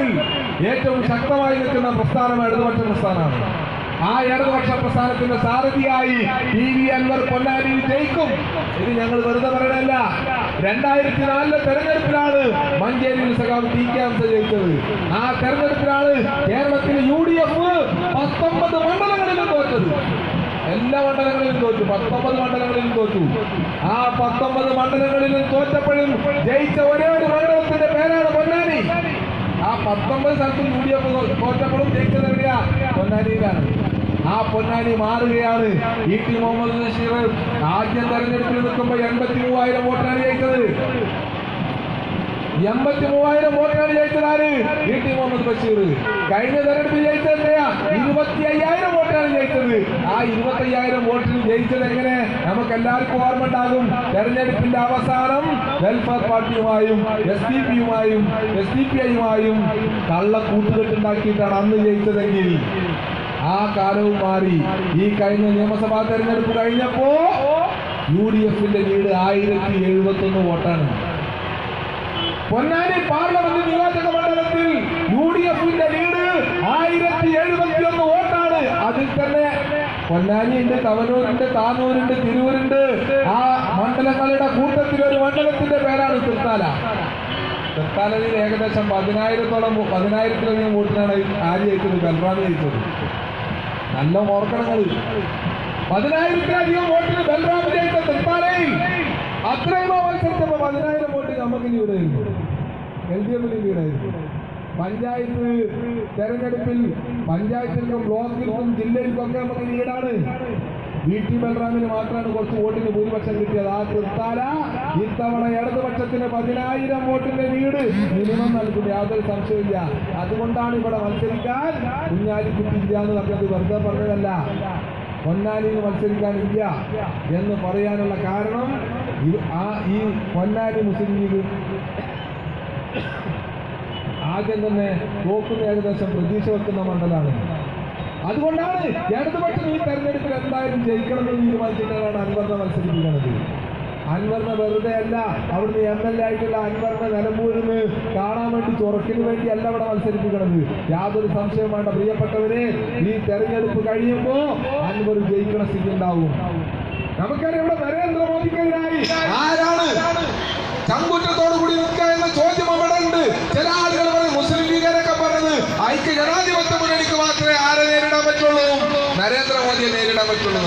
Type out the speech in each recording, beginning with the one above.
കേരളത്തിൽ ഏറ്റവും ശക്തമായി നിൽക്കുന്ന പ്രസ്ഥാനം ഇടതുപക്ഷ പ്രസ്ഥാനമാണ്. ആ ഇടതുപക്ഷ പ്രസ്ഥാനത്തിന്റെ സാരഥിയായി ടി വി അൻവർ പൊന്നാനിയിൽ ജയിക്കും ഇത് ഞങ്ങൾ വെറുതെ പറയണല്ല രണ്ടായിരത്തി നാലിലെ തെരഞ്ഞെടുപ്പിലാണ് മഞ്ചേരിയിൽ സഖാവ് ടി കെ ഹംസ ജയിച്ചത്. ആ തെരഞ്ഞെടുപ്പിലാണ് കേരളത്തിൽ യു ഡി എഫ് പത്തൊമ്പത് മണ്ഡലങ്ങളിലും തോറ്റത്. എല്ലാ മണ്ഡലങ്ങളിലും തോറ്റു. പത്തൊമ്പത് മണ്ഡലങ്ങളിലും തോറ്റു. ആ പത്തൊമ്പത് മണ്ഡലങ്ങളിലും തോറ്റപ്പോഴും ജയിച്ച ഒരേ ഒരു മണ്ഡലത്തിന്റെ പേരാണ് ആ പത്തൊമ്പത് സ്ഥലത്തും യു ഡി തോറ്റപ്പോഴും ജയിച്ചത് എവിടെയാ? പൊന്നാനിയിലാണ് ആ പൊന്നാനി മാറുകയാണ്. ഇ ടി മുഹമ്മദ് ബഷീർ ആദ്യം തെരഞ്ഞെടുപ്പിൽ നിൽക്കുമ്പോൾ എൺപത്തി മൂവായിരം വോട്ടാണ് ജയിച്ചത്. എൺപത്തി മൂവായിരം വോട്ടാണ് ജയിച്ചത് ആര്? E T Muhammad Basheer. കഴിഞ്ഞ തെരഞ്ഞെടുപ്പിൽ ജയിച്ചത് ഇരുപത്തി അയ്യായിരം വോട്ടാണ് ജയിച്ചത്. ആ ഇരുപത്തി അയ്യായിരം വോട്ടിൽ ജയിച്ചത് എങ്ങനെ? നമുക്ക് എല്ലാവർക്കും ഓർമ്മ ഉണ്ടാകും. തെരഞ്ഞെടുപ്പിന്റെ അവസാനം വെൽഫെയർ പാർട്ടിയുമായും എസ് ഡി പിയുമായും എസ് ഡി പി ഐയുമായും കള്ള കൂട്ടുകെട്ടുണ്ടാക്കിയിട്ടാണ് അന്ന് ജയിച്ചതെങ്കിൽ ആ കാലവും മാറി. ഈ കഴിഞ്ഞ നിയമസഭാ തെരഞ്ഞെടുപ്പ് കഴിഞ്ഞപ്പോ യു ഡി എഫിന്റെ ലീഡ് ആയിരത്തി എഴുപത്തി ഒന്ന് വോട്ടാണ്. പൊന്നാനി പാർലമെന്റ് നിയോജക മണ്ഡലത്തിൽ യു ഡി എഫിന്റെ ലീഡ് ആയിരത്തി എഴുപത്തി ഒന്ന് വോട്ടാണ്. അതിൽ തന്നെ പൊന്നാനിയുണ്ട് തവനൂരുണ്ട് താനൂരുണ്ട് തിരൂരുണ്ട്. ആ മണ്ഡലങ്ങളുടെ കൂട്ടത്തിൽ ഒരു മണ്ഡലത്തിന്റെ പേരാണ് തൃത്താല. തൃത്താലയിൽ ഏകദേശം പതിനായിരത്തോളം പതിനായിരത്തിലധികം വോട്ടിനാണ് ആര് ജയിച്ചത്? ബൽറാമി ജയിച്ചത്. നല്ല ഓർക്കണങ്ങൾ. പതിനായിരത്തിലധികം വോട്ടിന് ബൽറാം ജയിച്ച തൃത്താലയിൽ അത്രയും മത്സരിച്ചപ്പോ പതിനായിരം വോട്ട് നമുക്ക് ഇവിടെ എൽ ഡി എഫിന് പഞ്ചായത്ത് തെരഞ്ഞെടുപ്പിൽ പഞ്ചായത്തിലും ബ്ലോക്കിലും ജില്ലയിലും ഒക്കെ നമുക്ക് ലീഡാണ് വി ടി ബൽറാമിന് മാത്രമാണ് കുറച്ച് വോട്ടിന് ഭൂരിപക്ഷം കിട്ടിയത്. ആ തൃത്താല ഇത്തവണ ഇടതുപക്ഷത്തിന് പതിനായിരം വോട്ടിന്റെ വീട് മിനിമം നൽകും. യാതൊരു സംശയമില്ല അതുകൊണ്ടാണ് ഇവിടെ മത്സരിക്കാൻ കുഞ്ഞാലിക്കുട്ടി ഇല്ല എന്ന് പറഞ്ഞത് വെറുതെ പറഞ്ഞതല്ല. പൊന്നാനിയിൽ മത്സരിക്കാനില്ല എന്ന് പറയാനുള്ള കാരണം ആ ഈ പൊന്നാനി മുസ്ലിം ലീഗ് ആദ്യം തന്നെ തോക്കുന്ന ഏകദേശം പ്രതീക്ഷ വെക്കുന്ന മണ്ഡലമാണ്. അതുകൊണ്ടാണ് ഇടതുപക്ഷം ഈ തെരഞ്ഞെടുപ്പിൽ എന്തായാലും ജയിക്കണമെന്ന് തീരുമാനിച്ചിട്ടാണ് അൻവറിനെ മത്സരിപ്പിക്കുന്നത് അൻവറിനെ വെറുതെ അല്ല അവിടുന്ന് എം എൽ എ ആയിട്ടുള്ള അൻവറിനെ നിലമ്പൂരിന് കാണാൻ വേണ്ടി ചൊറക്കിന് വേണ്ടി അല്ല ഇവിടെ മത്സരിപ്പിക്കുന്നത് യാതൊരു സംശയം വേണ്ട പ്രിയപ്പെട്ടവരെ ഈ തെരഞ്ഞെടുപ്പ് കഴിയുമ്പോൾ അൻവർ ജയിക്കണ സ്ഥിതി ഉണ്ടാവും. നമുക്കറിയാം ഇവിടെ നരേന്ദ്രമോദിക്കെതിരായി ആരാണ്? ചങ്കൂറ്റത്തോടു കൂടി നിൽക്കുക എന്ന ചോദ്യം അവിടെ ഉണ്ട്. ചില ആളുകൾ പറയും മുസ്ലിം ലീഗിനൊക്കെ പറഞ്ഞത് ഐക്യ ജനാധിപത്യ മുന്നണിക്ക് മാത്രമേ ആരെ നേരിടാൻ പറ്റുള്ളൂ. നരേന്ദ്രമോദിയെ നേരിടാൻ പറ്റുള്ളൂ.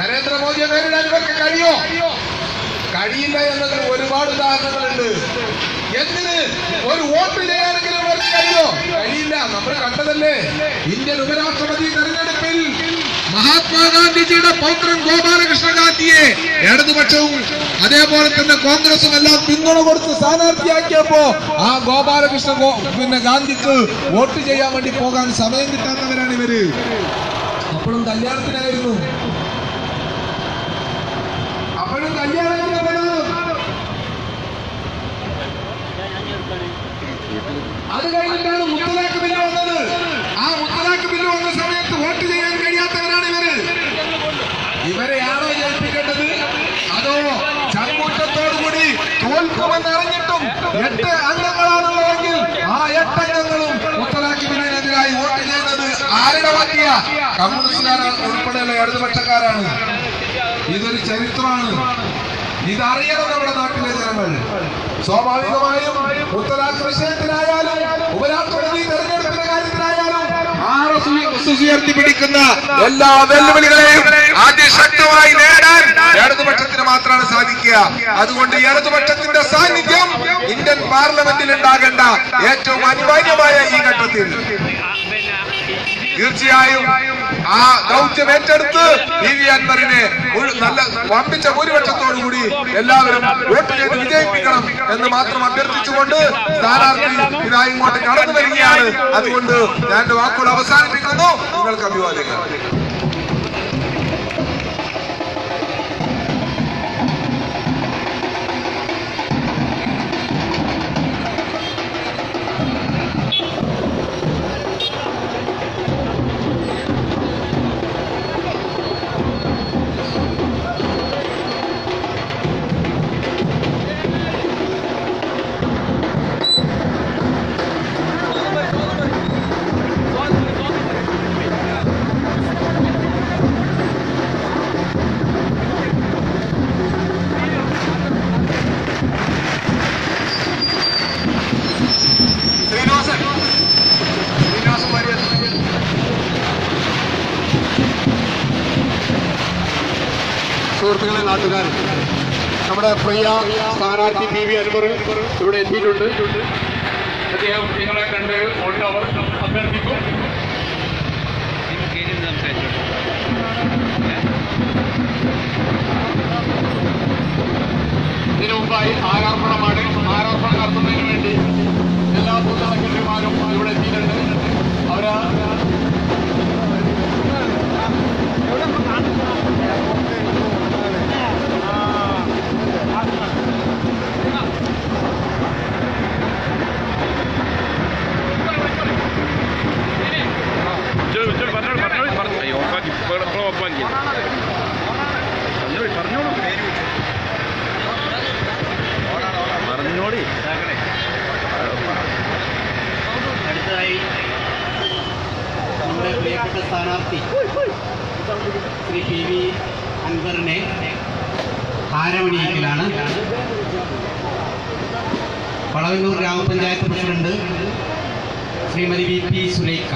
നരേന്ദ്രമോദിയെ നേരിടാൻ ഇവർക്ക് കഴിയോ? കഴിയില്ല എന്നതിന് ഒരുപാട് ഉദാഹരണങ്ങളുണ്ട്. എന്തിന്? ഒരു വോട്ട് ചെയ്യാനെങ്കിലും ഇവർക്ക് കഴിയോ? കഴിയില്ല. നമ്മൾ കണ്ടതല്ലേ? ഇന്ത്യൻ ഉപരാഷ്ട്രപതി മഹാത്മാഗാന്ധിജിയുടെ പൗത്രൻ ഗോപാലകൃഷ്ണ ഗാന്ധിയെ ഇടതുപക്ഷവും അതേപോലെ തന്നെ കോൺഗ്രസും എല്ലാം പിന്തുണ കൊടുത്ത് സ്ഥാനാർത്ഥിയാക്കിയപ്പോ ആ ഗോപാലകൃഷ്ണ പിന്നെ ഗാന്ധിക്ക് വോട്ട് ചെയ്യാൻ വേണ്ടി പോകാൻ സമയം കിട്ടാത്തവരാണ് ഇവർ. അപ്പോഴും കല്യാണത്തിനായിരുന്നു. അപ്പോഴും കല്യാണത്തിന് എട്ടംഗങ്ങളും മുത്തലാഖ് ബില്ലിനെതിരായി വോട്ട് ചെയ്യുന്നത് ആരുടെ പറ്റിയ? കമ്മ്യൂണിസ്റ്റുകാരാണ് ഉൾപ്പെടെയുള്ള ഇടതുപക്ഷക്കാരാണ്. ഇതൊരു ചരിത്രമാണ്. ഇതറിയണം നമ്മുടെ നാട്ടിലെ ജനങ്ങൾ. സ്വാഭാവികമായും മുത്തലാഖ് വിഷയത്തിലായാലും ഉപരാഷ്ട്രപതി തെരഞ്ഞെടുപ്പിന്റെ കാര്യത്തിലായാലും ആർ എസ് ഉയർത്തിപ്പിടിക്കുന്ന എല്ലാ വെല്ലുവിളികളെയും അതിശക്തമായി നേടാൻ സാധിക്കുക. അതുകൊണ്ട് ഇടതുപക്ഷത്തിന്റെ സാന്നിധ്യം ഇന്ത്യൻ പാർലമെന്റിൽ ഉണ്ടാകേണ്ട ഏറ്റവും അനിവാര്യമായ ഈ ഘട്ടത്തിൽ. തീർച്ചയായും ആ ദൗത്യം ഏറ്റെടുത്ത് പി വി അൻവറിനെ നല്ല വമ്പിച്ച ഭൂരിപക്ഷത്തോടുകൂടി എല്ലാവരും വോട്ട് ചെയ്ത് വിജയിപ്പിക്കണം എന്ന് മാത്രം അഭ്യർത്ഥിച്ചുകൊണ്ട് സ്ഥാനാർത്ഥി ഇതാ ഇങ്ങോട്ട് കടന്നു വരികയാണ്. അതുകൊണ്ട് ഞാൻ വാക്കുകൾ അവസാനിപ്പിക്കുന്നു. നിങ്ങൾക്ക് അഭിവാദ്യങ്ങൾ. സുഹൃത്തുക്കളെ നാട്ടുകാർ നമ്മുടെ പ്രിയ സ്ഥാനാർത്ഥി പി വി അൻവർ ഇവിടെ എത്തിയിട്ടുണ്ട്. അദ്ദേഹം നിങ്ങളെ കണ്ട് വോട്ട് അവർ അഭ്യർത്ഥിക്കും. ഇതിനു മുമ്പായി ആരാർപ്പണമാണ് ആരാർപ്പണം നടത്തുന്നതിന് വേണ്ടി എല്ലാ ബൂത്ത് സെക്രട്ടറിമാരും ഇവിടെ എത്തിയിട്ടുണ്ട് അവർ ചൊല്ലു ചൊല്ലു പറഞ്ഞോളൂ പറഞ്ഞോളൂ പറഞ്ഞു അയ്യോ ഓഫാക്കി ഇപ്പോൾ ഓഫാക്കി പറഞ്ഞോളൂ പറഞ്ഞോളൂ പറഞ്ഞോളി അടുത്തതായി നമ്മുടെ പ്രിയപ്പെട്ട സ്ഥാനാർത്ഥി ശ്രീ പി വി അൻവറിനെ ഹാരമണിയിക്കലാണ് Valavannur grama panchayat president Shrimati V P Sulekha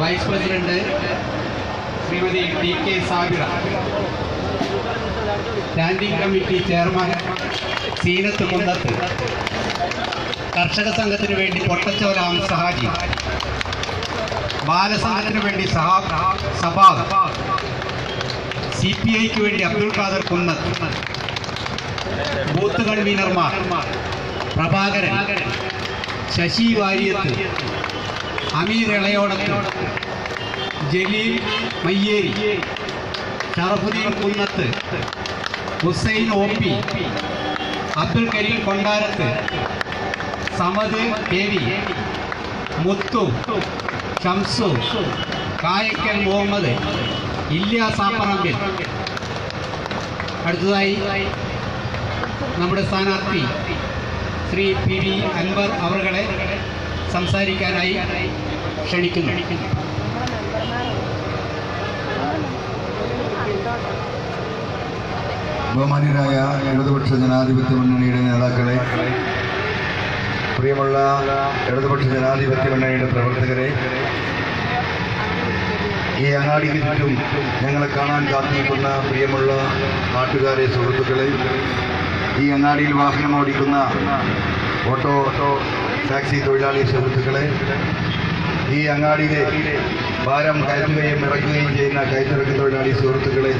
vice president Shrimati T K Sabira. Standing committee chairman Zeenath Kunnath. കർഷക സംഘത്തിന് വേണ്ടി പൊട്ടച്ചോരാം സഹാജി. ബാലസംഘത്തിന് വേണ്ടി സഹാ സഭാഗ് സി പി ഐക്ക് വേണ്ടി Abdul Khader Kunnath booth കൺവീനർമാർ Prabhakaran Sasi Varyath Ameer Elayodath Jaleel Mayyeri Sharafudheen Kunnath Hussain O P Abdul Kareem Kondarath Samad K V Muthu Shamsu Kayakkal Muhammed Ilyas Apparambil അടുത്തതായി നമ്മുടെ സ്ഥാനാർത്ഥി ശ്രീ പി വി അൻവർ അവറുകളെ സംസാരിക്കാനായി ക്ഷണിക്കുന്നു. ബഹുമാന്യരായ ഇടതുപക്ഷ ജനാധിപത്യ മുന്നണിയുടെ നേതാക്കളെ പ്രിയമുള്ള ഇടതുപക്ഷ ജനാധിപത്യ മുന്നണിയുടെ പ്രവർത്തകരെ ഈ അങ്ങാടിക്ക് ചുറ്റും ഞങ്ങളെ കാണാൻ കാത്തിരിക്കുന്ന പ്രിയമുള്ള നാട്ടുകാരെ സുഹൃത്തുക്കളെ ഈ അങ്ങാടിയിൽ വാഹനം ഓടിക്കുന്ന ഓട്ടോ ടാക്സി തൊഴിലാളി സുഹൃത്തുക്കളെ ഈ അങ്ങാടിയിലെ ഭാരം കയറ്റുകയും ഇറക്കുകയും ചെയ്യുന്ന കയറ്റിറക്കി തൊഴിലാളി സുഹൃത്തുക്കളെ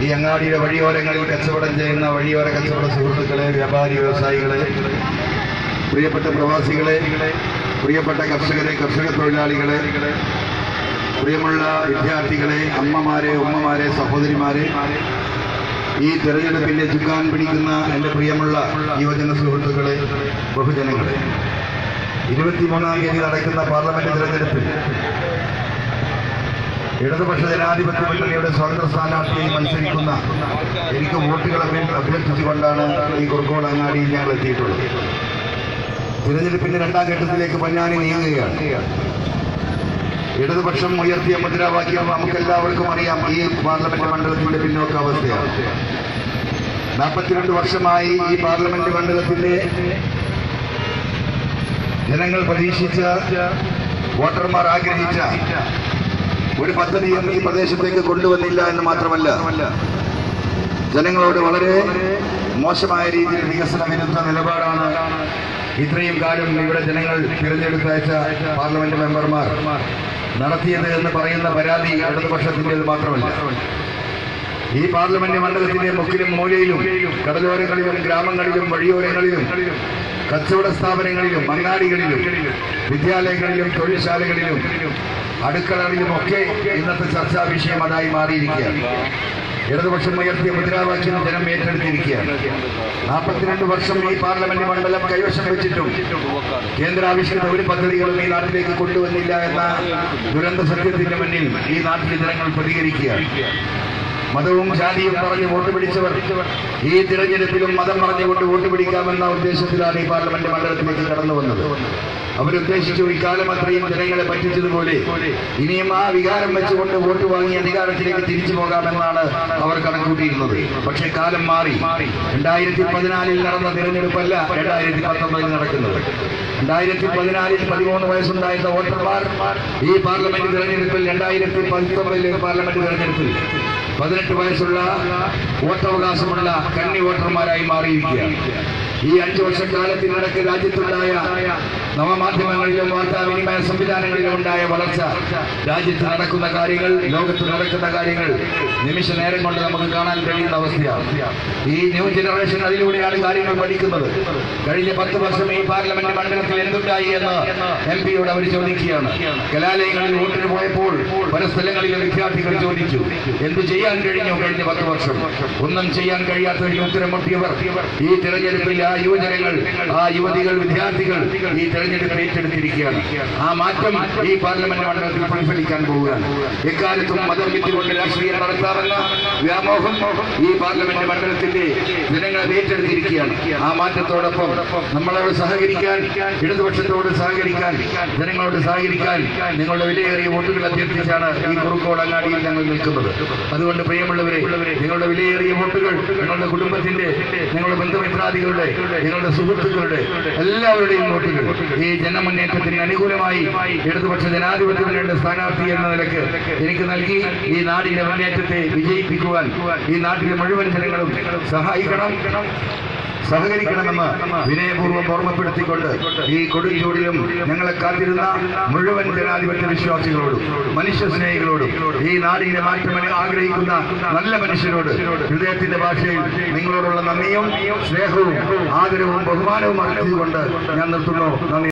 ഈ അങ്ങാടിയുടെ വഴിയോരങ്ങളിൽ കച്ചവടം ചെയ്യുന്ന വഴിയോര കച്ചവട സുഹൃത്തുക്കളെ വ്യാപാരി വ്യവസായികളെ പ്രിയപ്പെട്ട പ്രവാസികളെ പ്രിയപ്പെട്ട കർഷകരെ കർഷക തൊഴിലാളികളെ പ്രിയമുള്ള വിദ്യാർത്ഥികളെ അമ്മമാരെ ഉമ്മമാരെ സഹോദരിമാരെ ഈ തെരഞ്ഞെടുപ്പിന്റെ ചുക്കാൻ പിടിക്കുന്ന എന്റെ പ്രിയമുള്ള യുവജന സുഹൃത്തുക്കളെ ബഹുജനങ്ങളെ. ഇരുപത്തിമൂന്നാം തീയതി നടക്കുന്ന പാർലമെന്റ് തെരഞ്ഞെടുപ്പിൽ ഇടതുപക്ഷ ജനാധിപത്യ മുന്നണിയുടെ സ്വതന്ത്ര സ്ഥാനാർത്ഥിയായി മത്സരിക്കുന്ന എനിക്ക് വോട്ടുകളെ അഭ്യർത്ഥിച്ചുകൊണ്ടാണ് ഈ കുറുക്കോട് അങ്ങാടിയിൽ ഞങ്ങൾ എത്തിയിട്ടുള്ളത്. തിരഞ്ഞെടുപ്പിന്റെ രണ്ടാം ഘട്ടത്തിലേക്ക് പൊന്നാനി നീങ്ങുകയാണ്. ഇടതുപക്ഷം ഉയർത്തിയ മുദ്രാവാക്യം നമുക്ക് എല്ലാവർക്കും അറിയാം. ഈ പാർലമെന്റ് മണ്ഡലത്തിന്റെ പിന്നോക്കാവസ്ഥയാണ്. നാൽപ്പത്തിരണ്ട് വർഷമായി ഈ പാർലമെന്റ് മണ്ഡലത്തിന്റെ ജനങ്ങൾ പ്രതീക്ഷിച്ച വോട്ടർമാർ ആഗ്രഹിച്ച ഒരു പദ്ധതിയും ഈ പ്രദേശത്തേക്ക് കൊണ്ടുവന്നില്ല എന്ന് മാത്രമല്ല ജനങ്ങളോട് വളരെ മോശമായ രീതിയിൽ വികസന വിരുദ്ധ നിലപാടാണ് ഇത്രയും കാലം ഇവിടെ ജനങ്ങൾ തിരഞ്ഞെടുത്തയച്ച പാർലമെന്റ് മെമ്പർമാർ നടത്തിയത് എന്ന് പറയുന്ന പരാതി ഇടതുപക്ഷത്തിന്റെത് മാത്രമല്ല. ഈ പാർലമെന്റ് മണ്ഡലത്തിന്റെ മുക്കിലും മൂലയിലും കടലോരങ്ങളിലും ഗ്രാമങ്ങളിലും വഴിയോരങ്ങളിലും കച്ചവട സ്ഥാപനങ്ങളിലും അങ്ങാടികളിലും വിദ്യാലയങ്ങളിലും തൊഴിൽശാലകളിലും അടുക്കളകളിലും ഒക്കെ ഇന്നത്തെ ചർച്ചാ വിഷയം അതായി മാറിയിരിക്കുകയാണ്. ഇടതുപക്ഷം ഉയർത്തിയ മുദ്രാവാക്യം ജനം ഏറ്റെടുത്തിരിക്കുകയാണ്. നാൽപ്പത്തിരണ്ട് വർഷം ഈ പാർലമെന്റ് മണ്ഡലം കൈവശം വെച്ചിട്ടും കേന്ദ്രാവിഷ്കൃത ഒരു പദ്ധതികളും ഈ നാട്ടിലേക്ക് കൊണ്ടുവന്നില്ല എന്ന ദുരന്ത സത്യത്തിന്റെ മുന്നിൽ ഈ നാട്ടിലെ ജനങ്ങൾ പ്രതികരിക്കുകയാണ്. മതവും ജാതിയും പറഞ്ഞ് വോട്ട് പിടിച്ചവർ ഈ തിരഞ്ഞെടുപ്പിലും മതം പറഞ്ഞുകൊണ്ട് വോട്ട് പിടിക്കാമെന്ന ഉദ്ദേശത്തിലാണ് ഈ പാർലമെന്റ് മണ്ഡലത്തിലേക്ക് കടന്നു വന്നത്. അവരുദ്ദേശിച്ചു ഇക്കാലം അത്രയും ജനങ്ങളെ പറ്റിച്ചതുപോലെ ഇനിയും ആ വികാരം വെച്ചുകൊണ്ട് വോട്ട് വാങ്ങി അധികാരത്തിലേക്ക് തിരിച്ചു പോകാമെന്നാണ് അവർ കണക്കൂട്ടിയിരുന്നത് പക്ഷേ കാലം മാറി. രണ്ടായിരത്തി പതിനാലിൽ നടന്ന തിരഞ്ഞെടുപ്പല്ല രണ്ടായിരത്തി പത്തൊമ്പതിൽ നടക്കുന്നത്. രണ്ടായിരത്തി പതിനാലിൽ പതിമൂന്ന് വയസ്സുണ്ടായിരുന്ന വോട്ടർമാർ ഈ പാർലമെന്റ് തിരഞ്ഞെടുപ്പിൽ രണ്ടായിരത്തി പത്തൊമ്പതിലെ പാർലമെന്റ് തിരഞ്ഞെടുപ്പിൽ പതിനെട്ട് വയസ്സുള്ള വോട്ടവകാശമുള്ള കന്നി വോട്ടർമാരായി മാറിയിരിക്കുകയാണ്. ഈ അഞ്ചു വർഷക്കാലത്തിനിടയ്ക്ക് രാജ്യത്തുണ്ടായ നവമാധ്യമങ്ങളിലും വാർത്താവിനിമയ സംവിധാനങ്ങളിലും ഉണ്ടായ വളർച്ച രാജ്യത്ത് നടക്കുന്ന കാര്യങ്ങൾ ലോകത്ത് നടക്കുന്ന കാര്യങ്ങൾ നിമിഷ നേരം കൊണ്ട് നമുക്ക് കാണാൻ കഴിയുന്ന അവസ്ഥയാണ്. ഈ ന്യൂ ജനറേഷൻ അതിലൂടെയാണ് കാര്യങ്ങൾ പഠിക്കുന്നത്. കഴിഞ്ഞ പത്ത് വർഷം ഈ പാർലമെന്റ് മണ്ഡലത്തിൽ എന്തുണ്ടായി എന്ന് എം പിയോട് അവർ ചോദിക്കുകയാണ്. കലാലയങ്ങളിൽ വോട്ടിന് പോയപ്പോൾ പല സ്ഥലങ്ങളിലെ വിദ്യാർത്ഥികൾ ചോദിച്ചു എന്തു ചെയ്യാൻ കഴിഞ്ഞു കഴിഞ്ഞ പത്ത് വർഷം? ഒന്നും ചെയ്യാൻ കഴിയാത്തതിന് ഉത്തരം മുട്ടിയവർ ഈ തിരഞ്ഞെടുപ്പിൽ ആ യുവജനങ്ങൾ ആ യുവതികൾ വിദ്യാർത്ഥികൾ ഈ തെരഞ്ഞെടുപ്പ് ഏറ്റെടുത്തിരിക്കുകയാണ്. ആ മാറ്റം ഈ പാർലമെന്റ് മണ്ഡലത്തിൽ പ്രതിഫലിക്കാൻ പോവുകയാണ്. എക്കാലത്തും മതം വിറ്റുകൊണ്ട് രാഷ്ട്രീയം നടത്താറുള്ള വ്യാമോഹം ഈ പാർലമെന്റ് മണ്ഡലത്തിന്റെ ജനങ്ങൾ ഏറ്റെടുത്തിരിക്കുകയാണ്. ആ മാറ്റത്തോടൊപ്പം നമ്മളോട് സഹകരിക്കാൻ ഇടതുപക്ഷത്തോട് സഹകരിക്കാൻ ജനങ്ങളോട് സഹകരിക്കാൻ നിങ്ങളുടെ വിലയേറിയ വോട്ടുകൾ അഭ്യർത്ഥിച്ചാണ് ഈ കുറുക്കോട് അങ്ങാടിയിൽ ഞങ്ങൾ നിൽക്കുന്നത്. അതുകൊണ്ട് പ്രിയമുള്ളവരെ നിങ്ങളുടെ വിലയേറിയ വോട്ടുകൾ നിങ്ങളുടെ കുടുംബത്തിന്റെ നിങ്ങളുടെ ബന്ധുമിത്രാദികളുടെ നിങ്ങളുടെ സുഹൃത്തുക്കളുടെ എല്ലാവരുടെയും വോട്ടുകൾ ഈ ജനമുന്നേറ്റത്തിന് അനുകൂലമായി ഇടതുപക്ഷ ജനാധിപത്യ മുന്നണിയുടെ സ്ഥാനാർത്ഥി എന്ന നിലയ്ക്ക് എനിക്ക് നൽകി ഈ നാടിന്റെ മുന്നേറ്റത്തെ വിജയിപ്പിക്കുവാൻ ഈ നാട്ടിലെ മുഴുവൻ ജനങ്ങളും സഹായിക്കണം. സഹകരിക്കണമെന്ന് വിനയപൂർവം ഓർമ്മപ്പെടുത്തിക്കൊണ്ട് ഈ കൊടുംചൂടിലും ഞങ്ങളെ കാത്തിരുന്ന മുഴുവൻ ജനാധിപത്യ വിശ്വാസികളോടും മനുഷ്യ സ്നേഹികളോടും ഈ നാടിനെ മാറ്റം ആഗ്രഹിക്കുന്ന നല്ല മനുഷ്യരോട് ഹൃദയത്തിന്റെ ഭാഷയിൽ നിങ്ങളോടുള്ള നന്ദിയും സ്നേഹവും ആദരവും ബഹുമാനവും അറിയിച്ചുകൊണ്ട് ഞാൻ നിർത്തുന്നു. നന്ദി.